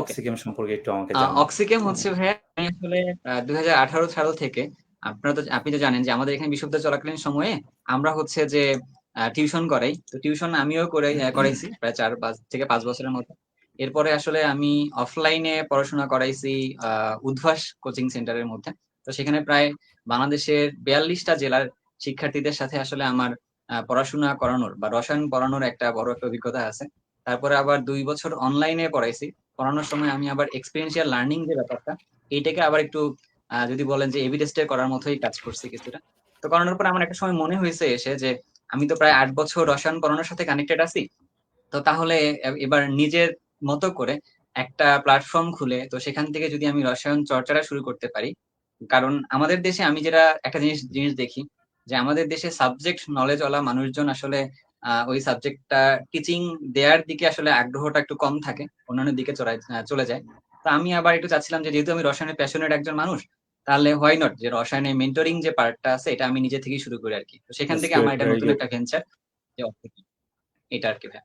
অক্সিকেম সম্পর্কে একটু আমাকে অক্সিকেম হচ্ছে ভাইয়া আমি আসলে দুই হাজার আঠারো সাল থেকে আপনারা তো আপনি তো জানেন যে আমাদের এখানে বিশ্ববিদ্যালয় চলাকালীন সময়ে আমরা হচ্ছে যে টিউশন করাই। তো টিউশন আমিও করে করাইছি প্রায় চার পাঁচ থেকে পাঁচ বছরের মতো। এরপরে আসলে আমি অফলাইনে পড়াশোনা করাইছি উদ্ভাস কোচিং সেন্টারের মধ্যে। তো সেখানে প্রায় বাংলাদেশের বিয়াল্লিশটা জেলার শিক্ষার্থীদের সাথে আসলে আমার পড়াশোনা করানোর বা রসায়ন পড়ানোর একটা বড় একটা অভিজ্ঞতা আছে। তারপরে আবার দুই বছর অনলাইনে পড়াইছি। পড়ানোর সময় আমি আবার এক্সপিরিয়েন্সিয়াল লার্নিং যে ব্যাপারটা, এইটাকে আবার একটু যদি বলেন যে এভিডেস্টে করার মতোই কাজ করছি কিছুটা। তো করানোর পর আমার একটা সময় মনে হয়েছে এসে যে, আমি তো প্রায় আট বছর রসায়ন পড়ানোর সাথে কানেক্টেড আছি। তো তাহলে এবার নিজের মতো করে একটা প্ল্যাটফর্ম খুলে, তো সেখান থেকে যদি আমি রসায়ন চর্চাটা শুরু করতে পারি, কারণ আমাদের দেশে আমি যেটা, একটা জিনিস জিনিস দেখি যে আমাদের দেশে সাবজেক্ট নলেজ ওলা মানুষজন আসলে ওই সাবজেক্টটা টিচিং দেওয়ার দিকে আসলে আগ্রহটা একটু কম থাকে অন্যান্য দিকে চলে যায়। তো আমি আবার একটু চাচ্ছিলাম যে যেহেতু আমি রসায়নের প্যাশনের একজন মানুষ তাহলে হোয়াই নট যে রসায়নের মেন্টরিং যে পার্টটা আছে এটা আমি নিজে থেকেই শুরু করি আর কি তো সেখান থেকে আমার এটা নতুন একটা ভেঞ্চার এটা আর কি ভাই